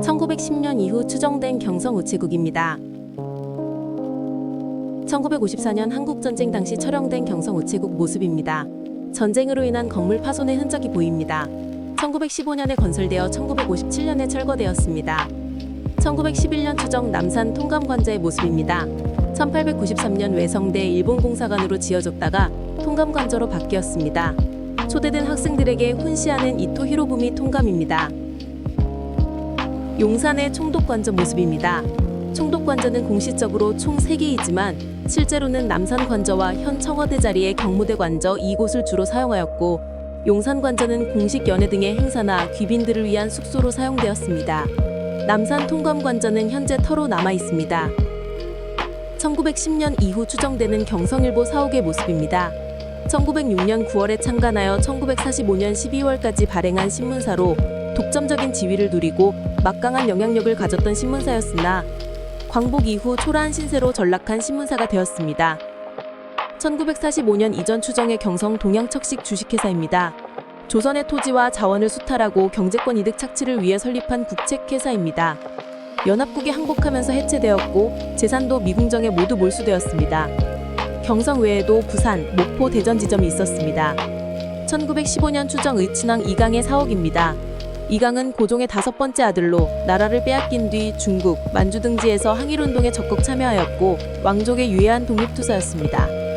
1910년 이후 추정된 경성 우체국입니다. 1954년 한국전쟁 당시 촬영된 경성 우체국 모습입니다. 전쟁으로 인한 건물 파손의 흔적이 보입니다. 1915년에 건설되어 1957년에 철거되었습니다. 1911년 추정 남산 통감관저의 모습입니다. 1893년 외성대 일본공사관으로 지어졌다가 통감관저로 바뀌었습니다. 초대된 학생들에게 훈시하는 이토 히로부미 통감입니다. 용산의 총독관저 모습입니다. 총독관저는 공식적으로 총 3개이지만 실제로는 남산관저와 현 청와대 자리의 경무대 관저 이곳을 주로 사용하였고 용산관저는 공식 연회 등의 행사나 귀빈들을 위한 숙소로 사용되었습니다. 남산 통감관저는 현재 터로 남아 있습니다. 1910년 이후 추정되는 경성일보 사옥의 모습입니다. 1906년 9월에 창간하여 1945년 12월까지 발행한 신문사로 독점적인 지위를 누리고 막강한 영향력을 가졌던 신문사였으나 광복 이후 초라한 신세로 전락한 신문사가 되었습니다. 1945년 이전 추정의 경성 동양척식 주식회사입니다. 조선의 토지와 자원을 수탈하고 경제권 이득 착취를 위해 설립한 국책회사입니다. 연합국이 항복하면서 해체되었고 재산도 미궁정에 모두 몰수되었습니다. 경성 외에도 부산, 목포, 대전 지점이 있었습니다. 1915년 추정 의친왕 이강의 사옥입니다. 이강은 고종의 다섯 번째 아들로 나라를 빼앗긴 뒤 중국, 만주 등지에서 항일운동에 적극 참여하였고 왕족의 유해한 독립투사였습니다.